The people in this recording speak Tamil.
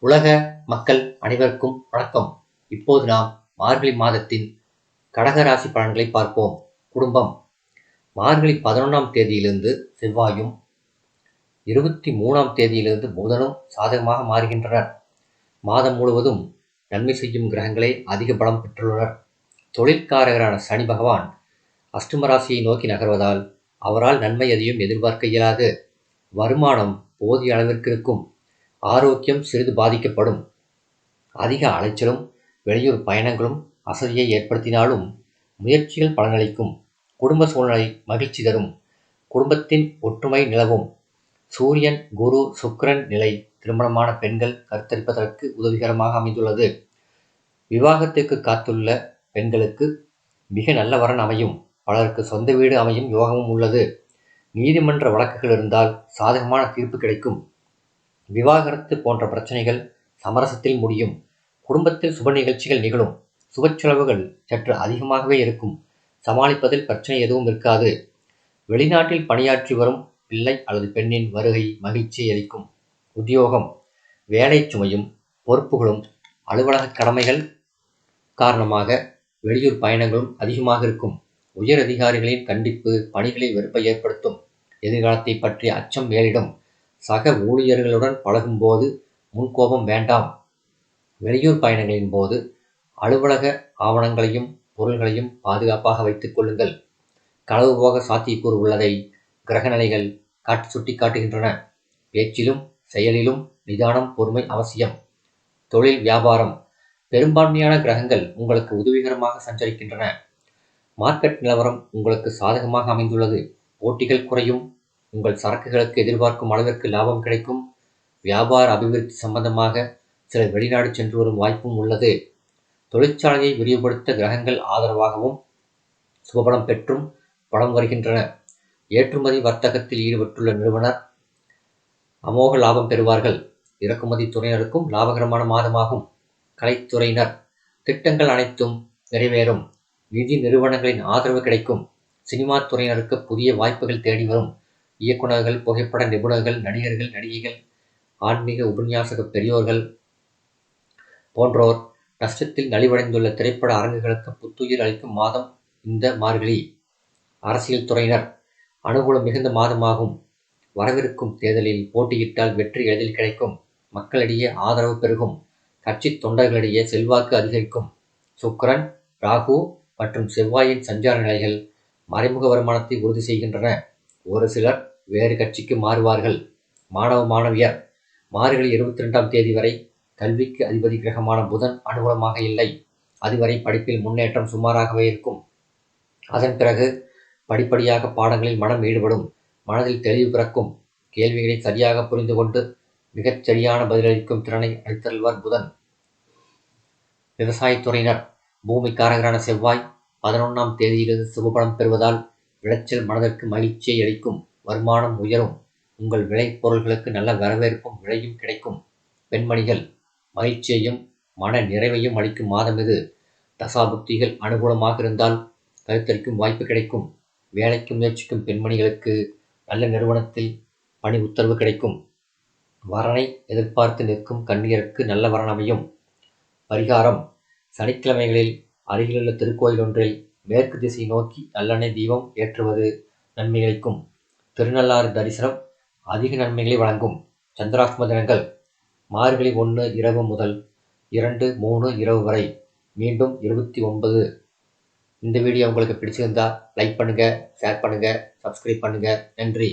உலக மக்கள் அனைவருக்கும் வணக்கம். இப்போது நாம் மார்கழி மாதத்தின் கடகராசி பலன்களை பார்ப்போம். குடும்பம். மார்கழி பதினொன்றாம் தேதியிலிருந்து செவ்வாயும் இருபத்தி மூணாம் தேதியிலிருந்து புதனும் சாதகமாக மாறுகின்றனர். மாதம் முழுவதும் நன்மை செய்யும் கிரகங்களே அதிக பலம் பெற்றுள்ளனர். தொழிற்காரகரான சனி பகவான் அஷ்டமராசியை நோக்கி நகர்வதால் அவரால் நன்மை எதையும் எதிர்பார்க்க இயலாது. வருமானம் போதிய அளவிற்கு இருக்கும். ஆரோக்கியம் சிறிது பாதிக்கப்படும். அதிக அலைச்சலும் வெளியூர் பயணங்களும் அசதியை ஏற்படுத்தினாலும் முயற்சிகள் பலனளிக்கும். குடும்ப சூழ்நிலை மகிழ்ச்சி தரும். குடும்பத்தின் ஒற்றுமை நிலவும். சூரியன் குரு சுக்கரன் நிலை திருமணமான பெண்கள் கருத்தரிப்பதற்கு உதவிகரமாக அமைந்துள்ளது. விவாகத்திற்கு காத்துள்ள பெண்களுக்கு மிக நல்ல வரன் அமையும். பலருக்கு சொந்த வீடு அமையும் யோகமும் உள்ளது. நீதிமன்ற வழக்குகள் இருந்தால் சாதகமான தீர்ப்பு கிடைக்கும். விவாகரத்து போன்ற பிரச்சனைகள் சமரசத்தில் முடியும். குடும்பத்தில் சுப நிகழ்ச்சிகள் நிகழும். சுப சற்று அதிகமாகவே இருக்கும். சமாளிப்பதில் பிரச்சனை எதுவும் இருக்காது. வெளிநாட்டில் பணியாற்றி வரும் பிள்ளை அல்லது பெண்ணின் வருகை மகிழ்ச்சி அளிக்கும். உத்தியோகம் வேலை சுமையும் பொறுப்புகளும் அலுவலக கடமைகள் காரணமாக வெளியூர் பயணங்களும் அதிகமாக இருக்கும். உயர் அதிகாரிகளின் கண்டிப்பு பணிகளில் வெறுப்பை ஏற்படுத்தும். எதிர்காலத்தை பற்றிய அச்சம் மேலிடும். சக ஊழியர்களுடன் பழகும்போது முன்கோபம் வேண்டாம். வெளியூர் பயணங்களின் போது அலுவலக ஆவணங்களையும் பொருள்களையும் பாதுகாப்பாக வைத்துக் கொள்ளுங்கள். களவு போக சாத்தியக்கூறு உள்ளதை கிரகநிலைகள் காட்டு சுட்டி காட்டுகின்றன பேச்சிலும் செயலிலும் நிதானம் பொறுமை அவசியம். தொழில் வியாபாரம். பெரும்பான்மையான கிரகங்கள் உங்களுக்கு உதவிகரமாக சஞ்சரிக்கின்றன. மார்க்கெட் நிலவரம் உங்களுக்கு சாதகமாக அமைந்துள்ளது. போட்டிகள் குறையும். உங்கள் சரக்குகளுக்கு எதிர்பார்க்கும் அளவிற்கு லாபம் கிடைக்கும். வியாபார அபிவிருத்தி சம்பந்தமாக சில வெளிநாடு சென்று வரும் வாய்ப்பும் உள்ளது. தொழிற்சாலையை விரிவுபடுத்த கிரகங்கள் ஆதரவாகவும் சுபபலம் பெற்றும் பலம் வருகின்றன. ஏற்றுமதி வர்த்தகத்தில் ஈடுபட்டுள்ள நிறுவனர் அமோக லாபம் பெறுவார்கள். இறக்குமதி துறையினருக்கும் லாபகரமான மாதமாகும். கலைத்துறையினர் திட்டங்கள் அனைத்தும் நிறைவேறும். நிதி நிறுவனங்களின் ஆதரவு கிடைக்கும். சினிமா துறையினருக்கு புதிய வாய்ப்புகள் தேடி வரும். இயக்குநர்கள் புகைப்பட நிபுணர்கள் நடிகர்கள் நடிகைகள் ஆன்மீக உபன்யாசக பெரியோர்கள் போன்றோர் நஷ்டத்தில் நலிவடைந்துள்ள திரைப்பட அரங்குகளுக்கு புத்துயிர் அளிக்கும் மாதம் இந்த மார்கழி. அரசியல் துறையினர் அனுகூலம் மிகுந்த மாதமாகும். வரவிருக்கும் தேர்தலில் போட்டியிட்டால் வெற்றி எளிதில் கிடைக்கும். மக்களிடையே ஆதரவு பெருகும். கட்சி தொண்டர்களிடையே செல்வாக்கு அதிகரிக்கும். சுக்கரன் ராகு மற்றும் செவ்வாயின் சஞ்சார நிலைகள் மறைமுக வருமானத்தை உறுதி செய்கின்றன. ஒரு சிலர் வேறு கட்சிக்கு மாறுவார்கள். மாணவ மாணவியர் மார்கழி இருபத்தி ரெண்டாம் தேதி வரை கல்விக்கு அதிபதி கிரகமான புதன் அனுகூலமாக இல்லை. அதுவரை படிப்பில் முன்னேற்றம் சுமாராகவே இருக்கும். அதன் பிறகு படிப்படியாக பாடங்களில் மனம் ஈடுபடும் மனதில் தெளிவு பிறக்கும். கேள்விகளை சரியாக புரிந்து கொண்டு மிகச் சரியான பதிலளிக்கும் திறனை அளித்தல்வர் புதன். விவசாயத்துறையினர் பூமிக்காரகரான செவ்வாய் பதினொன்றாம் தேதியிலிருந்து சுபபலம் பெறுவதால் விளைச்சல் மனதிற்கு மகிழ்ச்சியை அளிக்கும் வருமானம் உயரும். உங்கள் விளைபொருள்களுக்கு நல்ல வரவேற்பும் விலையும் கிடைக்கும். பெண்மணிகள் மகிழ்ச்சியையும் மன நிறைவையும் அளிக்கும் மாதம் இது. தசாபுக்திகள் அனுகூலமாக இருந்தால் கருத்தரிக்கும் வாய்ப்பு கிடைக்கும். வேலைக்கு முயற்சிக்கும் பெண்மணிகளுக்கு நல்ல நிறுவனத்தில் பணி உத்தரவு கிடைக்கும். வரனை எதிர்பார்த்து நிற்கும் கண்ணியருக்கு நல்ல வரன் அமையும். பரிகாரம் சனிக்கிழமைகளில் அருகிலுள்ள திருக்கோயில் ஒன்றில் மேற்கு திசை நோக்கி நல்லெண்ணெய் தீபம் ஏற்றுவது நன்மைகளிக்கும் திருநள்ளாறு தரிசனம் அதிக நன்மைகளை வழங்கும். சந்திராஷ்டம தினங்கள் மார்கழி ஒன்று இரவு முதல் இரண்டு மூணு இரவு வரை. மீண்டும் இருபத்தி ஒன்பது. இந்த வீடியோ உங்களுக்கு பிடிச்சிருந்தா லைக் பண்ணுங்கள் ஷேர் பண்ணுங்கள் சப்ஸ்கிரைப் பண்ணுங்கள் நன்றி.